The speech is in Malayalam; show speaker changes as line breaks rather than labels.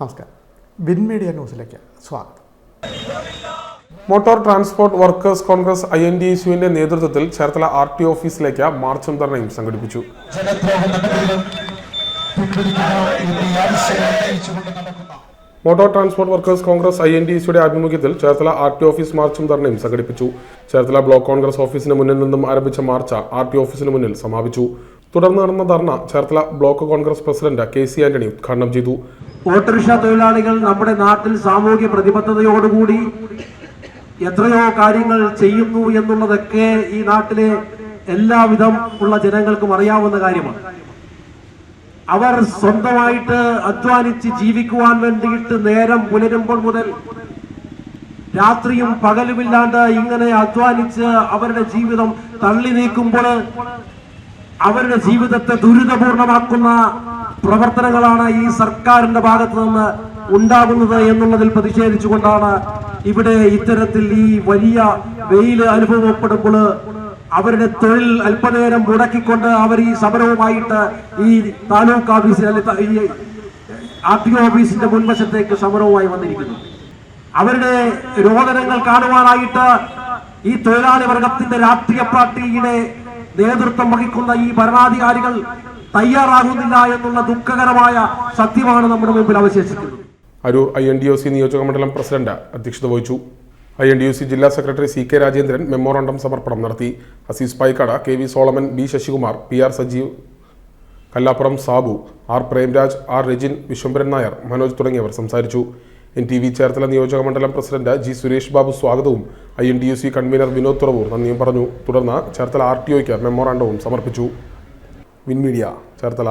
നമസ്കാരം. ബിൻ മീഡിയ ന്യൂസിലേക്ക് സ്വാഗതം.
Motor transport workers Congress I N D യുവിന്റെ നേതൃത്വത്തിൽ ചേർത്തല ആർ ടി ഓഫീസിലേക്ക് മാർച്ചും ധർണയും സംഘടിപ്പിച്ചു. Motor transport workers Congress I N D എസിയുടെ ആഭിമുഖ്യത്തിൽ ചേർത്തല ആർ ടി ഓഫീസ് മാർച്ചും ധർണയും സംഘടിപ്പിച്ചു. ചേർത്തല ബ്ലോക്ക് കോൺഗ്രസ് ഓഫീസിന് മുന്നിൽ നിന്നും ആരംഭിച്ച മാർച്ച് ആർ ടി ഓഫീസിന് മുന്നിൽ സമാപിച്ചു. തുടർന്ന് നടന്ന ധർണ Cherthala block Congress president K C Antony ഉദ്ഘാടനം ചെയ്തു.
ഓട്ടോറിക്ഷ തൊഴിലാളികൾ നമ്മുടെ നാട്ടിൽ സാമൂഹ്യ പ്രതിബദ്ധതയോടുകൂടി എത്രയോ കാര്യങ്ങൾ ചെയ്യുന്നു എന്നുള്ളതൊക്കെ ഈ നാട്ടിലെ എല്ലാവിധം ഉള്ള ജനങ്ങൾക്കും അറിയാവുന്ന കാര്യമാണ്. അവർ സ്വന്തമായിട്ട് അധ്വാനിച്ച് ജീവിക്കുവാൻ വേണ്ടിയിട്ട് നേരം പുലരുമ്പോൾ മുതൽ രാത്രിയും പകലുമില്ലാണ്ട് ഇങ്ങനെ അധ്വാനിച്ച് അവരുടെ ജീവിതം തള്ളി നീക്കുമ്പോൾ അവരുടെ ജീവിതത്തെ ദുരിതപൂർണമാക്കുന്ന പ്രവർത്തനങ്ങളാണ് ഈ സർക്കാരിന്റെ ഭാഗത്ത് നിന്ന് ഉണ്ടാകുന്നത് എന്നുള്ളതിൽ പ്രതിഷേധിച്ചുകൊണ്ടാണ് ഇവിടെ ഇത്തരത്തിൽ ഈ വലിയ വെയിൽ അനുഭവപ്പെടുമ്പോൾ അവരുടെ തൊഴിൽ അല്പനേരം മുടക്കിക്കൊണ്ട് അവർ ഈ സമരവുമായിട്ട് ഈ താലൂക്ക് ഓഫീസിൽ അല്ലെ ഈ ആർ ടി ഒ ഓഫീസിന്റെ മുൻവശത്തേക്ക് സമരവുമായി വന്നിരിക്കുന്നു. അവരുടെ രോദനങ്ങൾ കാണുവാനായിട്ട് ഈ തൊഴിലാളി വർഗത്തിന്റെ രാഷ്ട്രീയ പാർട്ടിയുടെ നേതൃത്വം വഹിക്കുന്ന ഈ ഭരണാധികാരികൾ തയ്യാറാകുന്നില്ല എന്നുള്ള ദുഃഖകരമായ സത്യമാണ് നമ്മുടെ മുമ്പിൽ അവശേഷിക്കുന്നത്.
Aroor I N D O C നിയോജക മണ്ഡലം പ്രസിഡന്റ് അധ്യക്ഷത വഹിച്ചു. I N D O C ജില്ലാ secretary C K Rajendran memorandum സമർപ്പണം നടത്തി. Azeez Payikkad K V Solomon B Sasikumar P R Sajeev Kallappuram Sabu R Premraj R Rajin Viswambharan Nair Manoj തുടങ്ങിയവർ സംസാരിച്ചു. എൻ ടി വി ചേർത്തല നിയോജക മണ്ഡലം പ്രസിഡന്റ് ജി സുരേഷ് ബാബു സ്വാഗതവും I N D U C convener Vinod Thuravoor നന്ദിയും പറഞ്ഞു. തുടർന്ന് ചേർത്തല ആർ ടി ഒയ്ക്ക് മെമ്മോറാണ്ടവും സമർപ്പിച്ചു. Win media Cherthala.